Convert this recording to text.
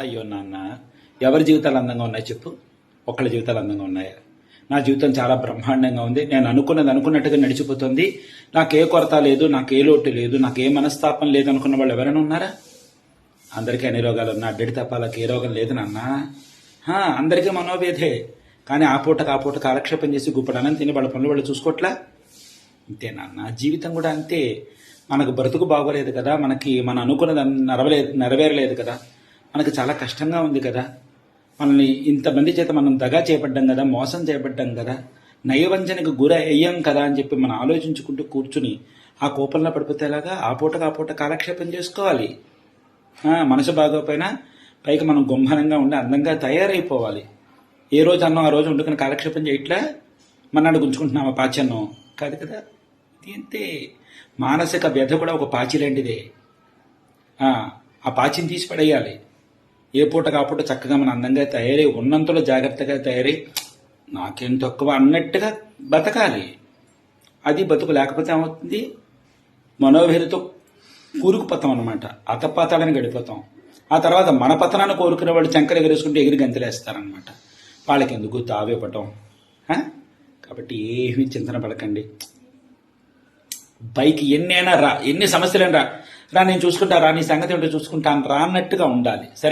అయ్యో నాన్న ఎవరి జీవితాలు అందంగా ఉన్నాయి చెప్పు. ఒకళ్ళ జీవితాలు అందంగా ఉన్నాయా? నా జీవితం చాలా బ్రహ్మాండంగా ఉంది. నేను అనుకున్నది అనుకున్నట్టుగా నడిచిపోతుంది. నాకు ఏ కొరత లేదు నాకు ఏ లోటు లేదు నాకు ఏ మనస్తాపం లేదు అనుకున్న వాళ్ళు ఎవరైనా ఉన్నారా? అందరికీ అన్ని రోగాలు ఉన్నా అడ్డడి తప్పాలకు ఏ రోగం లేదు నాన్న. అందరికీ మనోభేదే. కానీ ఆ పూటకు ఆ పూట కాలక్షేపం చేసి గుప్పడానని తిని వాళ్ళ పనులు వాళ్ళు చూసుకోవట్లా అంతే నాన్న జీవితం కూడా అంతే. మనకు బ్రతుకు బాగోలేదు కదా మనకి మన అనుకున్నది నెరవేరలేదు నెరవేరలేదు కదా. మనకు చాలా కష్టంగా ఉంది కదా. మనల్ని ఇంతమంది చేత మనం దగా చేపడ్డాం కదా మోసం చేపడ్డాం కదా నయవంచనకు గుర అయ్యాం కదా అని చెప్పి మనం ఆలోచించుకుంటూ కూర్చుని ఆ కోపంలో పడిపోతే ఎలాగా? ఆ పూటకు ఆ పూట కాలక్షేపం చేసుకోవాలి. మనసు బాగోపోయినా పైకి మనం గుంభనంగా ఉండి అందంగా తయారైపోవాలి. ఏ రోజు అన్నం ఆ రోజు వండుకుని కాలక్షేపం చేయట్లా? మన్నాడు గుంజుకుంటున్నామా పాచన్నం. కాదు కదా? ఇది అంతే. మానసిక వ్యధ కూడా ఒక పాచి లాంటిదే. ఆ, ఆ పాచిని తీసి పడేయాలి. ఏ పూట కాపూట చక్కగా మన అందంగా తయారై ఉన్నంతలో జాగ్రత్తగా తయారై నాకేం తక్కువ అన్నట్టుగా బతకాలి. అది బతుకు లేకపోతే ఏమవుతుంది? మనోభేరితో కూరుకుపోతాం అనమాట అతపాతాలని గడిపోతాం ఆ తర్వాత మన పతనాన్ని కోరుకునే వాళ్ళు చంకర ఎగరేసుకుంటే ఎగిరి గంతులేస్తారనమాట వాళ్ళకి ఎందుకు తావివ్వటం కాబట్టి ఏమీ చింతన పడకండి. బైక్ ఎన్నైనా రా ఎన్ని సమస్యలైనా రా. రా నేను చూసుకుంటా రా నీ సంగతి ఏంటో చూసుకుంటాను రా అన్నట్టుగా ఉండాలి. సరే?